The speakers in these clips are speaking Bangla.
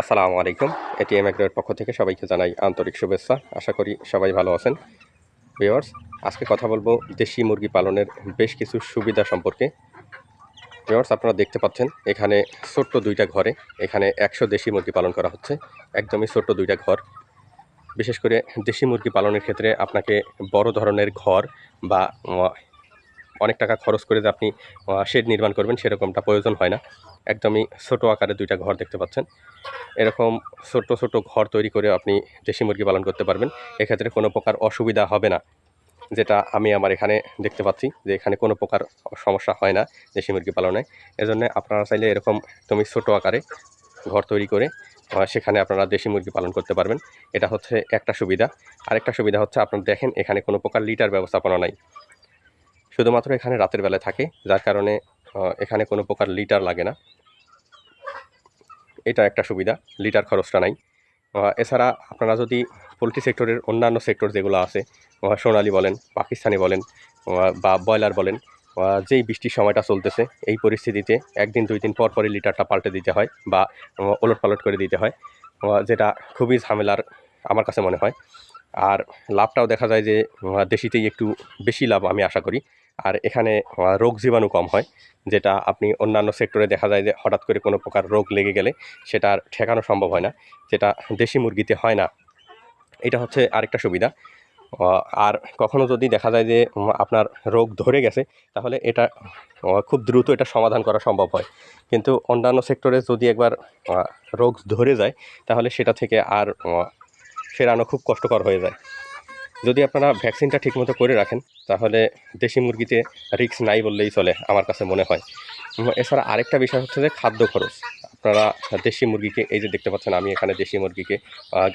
আসসালামু আলাইকুম। এটিএম এগ্রোর পক্ষ থেকে সবাইকে জানাই আন্তরিক শুভেচ্ছা। আশা করি সবাই ভালো আছেন। ভিওয়ার্স আজকে কথা বলব দেশি মুরগি পালনের বেশ কিছু সুবিধা সম্পর্কে। ভিওয়ার্স আপনারা দেখতে পাচ্ছেন, এখানে ছোট্ট দুইটা ঘরে, এখানে একশো দেশি মুরগি পালন করা হচ্ছে। একদমই ছোট্ট দুইটা ঘর। বিশেষ করে দেশি মুরগি পালনের ক্ষেত্রে আপনাকে বড় ধরনের ঘর বা অনেক টাকা খরচ করে যে আপনি শেড নির্মাণ করবেন সেরকমটা প্রয়োজন হয় না। একদমই ছোট আকারে দুইটা ঘর দেখতে পাচ্ছেন। এরকম ছোট ছোট ঘর তৈরি করে আপনি দেশি মুরগি পালন করতে পারবেন। এক্ষেত্রে কোনো প্রকার অসুবিধা হবে না। যেটা আমি আমার এখানে দেখতে পাচ্ছি যে এখানে কোনো প্রকার সমস্যা হয় না দেশি মুরগি পালনে। এজন্য আপনারা চাইলে এরকম তুমি ছোট আকারে ঘর তৈরি করে সেখানে আপনারা দেশি মুরগি পালন করতে পারবেন। এটা হচ্ছে একটা সুবিধা। আরেকটা সুবিধা হচ্ছে আপনারা দেখেন এখানে কোনো প্রকার লিটার ব্যবস্থাপনা নাই। শুধুমাত্র এখানে রাতের বেলায় থাকে, যার কারণে এখানে কোনো প্রকার লিটার লাগে না। এটা একটা সুবিধা, লিটার খরচটা নাই। এছাড়া আপনারা যদি পোলট্রি সেক্টরের অন্যান্য সেক্টর যেগুলো আছে সোনালি বলেন, পাকিস্তানি বলেন বা ব্রয়লার বলেন যেই বৃষ্টির সময়টা চলতেছে, এই পরিস্থিতিতে একদিন, দুই দিন পর পরই লিটারটা পাল্টে দিতে হয় বা ওলট পালট করে দিতে হয় যেটা খুবই ঝামেলার আমার কাছে মনে হয়। আর লাভটাও দেখা যায় যে দেশিতেই একটু বেশি লাভ আমি আশা করি। আর এখানে রোগ জীবাণু কম হয়, যেটা আপনি অন্যান্য সেক্টরে দেখা যায় যে হঠাৎ করে কোনো প্রকার রোগ লেগে গেলে সেটা আর ঠেকানো সম্ভব হয় না, যেটা দেশি মুরগিতে হয় না। এটা হচ্ছে আরেকটা সুবিধা। আর কখনো যদি দেখা যায় যে আপনার রোগ ধরে গেছে, তাহলে এটা খুব দ্রুত এটা সমাধান করা সম্ভব হয়। কিন্তু অন্যান্য সেক্টরে যদি একবার রোগ ধরে যায়, তাহলে সেটা থেকে আর ফেরানো খুব কষ্টকর হয়ে যায়। যদি আপনারা ভ্যাকসিনটা ঠিকমতো করে রাখেন, তাহলে দেশি মুরগিতে রিস্ক নাই বললেই চলে, আমার কাছে মনে হয়। এছাড়া আরেকটা বিষয় হচ্ছে যে খাদ্য খরচ। আপনারা দেশি মুরগিকে, এই যে দেখতে পাচ্ছেন, আমি এখানে দেশি মুরগিকে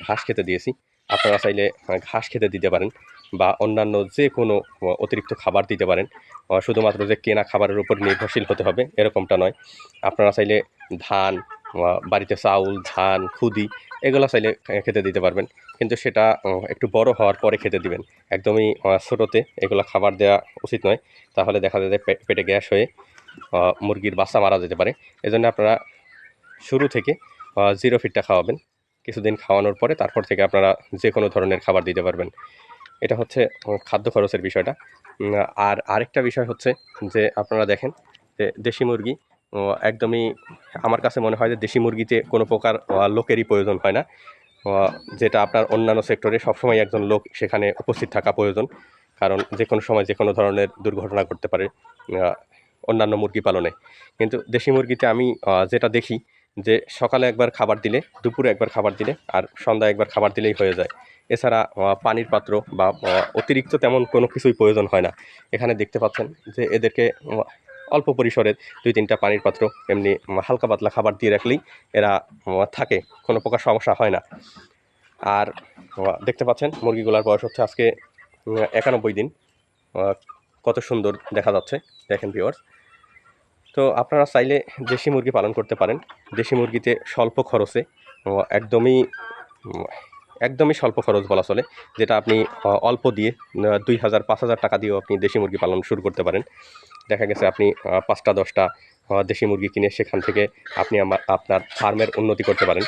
ঘাস খেতে দিয়েছি। আপনারা চাইলে ঘাস খেতে দিতে পারেন বা অন্যান্য যে কোনো অতিরিক্ত খাবার দিতে পারেন। শুধুমাত্র যে কেনা খাবারের উপর নির্ভরশীল হতে হবে, এরকমটা নয়। আপনারা চাইলে ধান বাড়িতে চাউল, ধান, খুদি, এগুলো চাইলে খেতে দিতে পারবেন। কিন্তু সেটা একটু বড় হওয়ার পরে খেতে দিবেন। একদমই ছোটোতে এগুলো খাবার দেওয়া উচিত নয়। তাহলে দেখা যায় পেটে গ্যাস হয়ে মুরগির বাচ্চা মারা যেতে পারে। এজন্য আপনারা শুরু থেকে জিরো ফিটটা খাওয়াবেন। কিছুদিন খাওয়ানোর পরে তারপর থেকে আপনারা যে কোনো ধরনের খাবার দিতে পারবেন। এটা হচ্ছে খাদ্য খরচের বিষয়টা। আর আরেকটা বিষয় হচ্ছে যে, আপনারা দেখেন যে, দেশি মুরগি একদমই আমার কাছে মনে হয় যে, দেশি মুরগিতে কোনো প্রকার লোকেরই প্রয়োজন হয় না। যেটা আপনার অন্যান্য সেক্টরে সবসময় একজন লোক সেখানে উপস্থিত থাকা প্রয়োজন। কারণ যে কোনো সময় যে কোনো ধরনের দুর্ঘটনা ঘটতে পারে অন্যান্য মুরগি পালনে। কিন্তু দেশি মুরগিতে আমি যেটা দেখি যে সকালে একবার খাবার দিলে, দুপুরে একবার খাবার দিলে আর সন্ধ্যায় একবার খাবার দিলেই হয়ে যায়। এছাড়া পানির পাত্র বা অতিরিক্ত তেমন কোনো কিছুই প্রয়োজন হয় না। এখানে দেখতে পাচ্ছেন যে এদেরকে অল্প পরিসরের দুই তিনটা পানির পাত্র, এমনি হালকা পাতলা খাবার দিয়ে রাখলেই এরা থাকে, কোনো প্রকার সমস্যা হয় না। আর দেখতে পাচ্ছেন মুরগিগুলার বয়স হচ্ছে আজকে একানব্বই দিন। কত সুন্দর দেখা যাচ্ছে, দেখেন ভিওয়ার্স তো আপনারা চাইলে দেশি মুরগি পালন করতে পারেন। দেশি মুরগিতে স্বল্প খরচে একদমই একদমই স্বল্প খরচ বলা চলে, যেটা আপনি অল্প দিয়ে দুই হাজার, পাঁচ হাজার টাকা দিয়েও আপনি দেশি মুরগি পালন শুরু করতে পারেন। দেখা গেছে আপনি পাঁচটা, দশটা দেশি মুরগি কিনে সেখান থেকে আপনি আমার, আপনার ফার্মের উন্নতি করতে পারেন,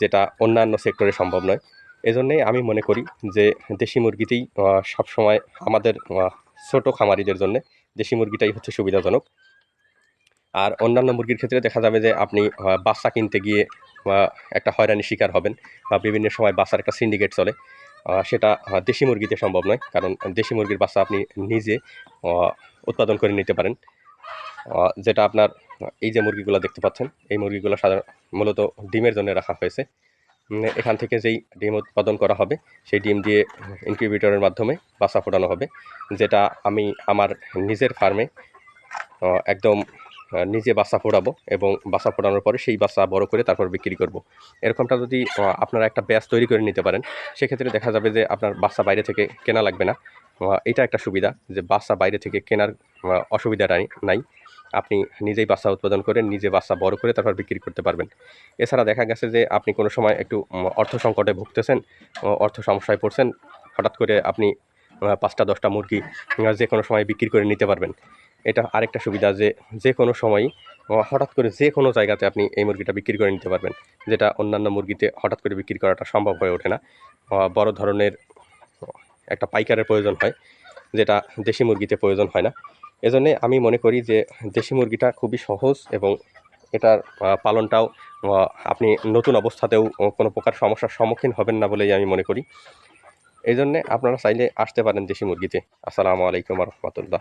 যেটা অন্যান্য সেক্টরে সম্ভব নয়। এজন্যই আমি মনে করি যে দেশি মুরগিতেই সবসময় আমাদের ছোটো খামারিদের জন্য দেশি মুরগিটাই হচ্ছে সুবিধাজনক। আর অন্যান্য মুরগির ক্ষেত্রে দেখা যাবে যে আপনি বাচ্চা কিনতে গিয়ে একটা হয়রানির শিকার হবেন, বা বিভিন্ন সময় বাচ্চার একটা সিন্ডিকেট চলে। সেটা দেশি মুরগিতে সম্ভব নয়, কারণ দেশি মুরগির বাচ্চা আপনি নিজে উৎপাদন করে নিতে পারেন। যেটা আপনার, এই যে মুরগিগুলো দেখতে পাচ্ছেন, এই মুরগিগুলো সাধারণ, মূলত ডিমের জন্য রাখা হয়েছে। এখান থেকে যেই ডিম উৎপাদন করা হবে, সেই ডিম দিয়ে ইনকিউবেটরের মাধ্যমে বাচ্চা ফোটানো হবে, যেটা আমি আমার নিজের ফার্মে একদম নিজে বাচ্চা ফোটাবো এবং বাচ্চা ফোটানোর পরে সেই বাচ্চা বড় করে তারপর বিক্রি করব। এরকমটা যদি আপনারা একটা ব্যাস তৈরি করে নিতে পারেন সেক্ষেত্রে দেখা যাবে যে আপনার বাচ্চা বাইরে থেকে কেনা লাগবে না। এটা একটা সুবিধা যে বাচ্চা বাইরে থেকে কেনার আহ, অসুবিধা নাই। আপনি নিজেই বাচ্চা উৎপাদন করে নিজে বাচ্চা বড় করে তারপর বিক্রি করতে পারবেন। এছাড়া দেখা গেছে যে আপনি কোনো সময় একটু অর্থ সংকটে ভুগতেছেন অর্থ সমস্যায় পড়ছেন হঠাৎ করে আপনি পাঁচটা দশটা মুরগি যে কোনো সময় বিক্রি করে নিতে পারবেন। এটা আরেকটা সুবিধা যে যে কোনো সময়ই আহ, হঠাৎ করে যে কোনো জায়গাতে আপনি এই মুরগিটা বিক্রি করে নিতে পারবেন। যেটা অন্যান্য মুরগিতে হঠাৎ করে বিক্রি করাটা সম্ভব হয়ে ওঠে না। বড় ধরনের একটা পাইকারের প্রয়োজন হয় যেটা দেশি মুরগিতে প্রয়োজন হয় না। এজন্যে আমি মনে করি যে দেশি মুরগিটা খুবই সহজ এবং এটার পালনটাও আপনি নতুন অবস্থাতেও কোনো প্রকার সমস্যার সম্মুখীন হবেন না বলেই আমি মনে করি। এই জন্যে আপনারা চাইলে আসতে পারেন দেশি মুরগিতে। আসসালামু আলাইকুম রহমতুল্লাহ।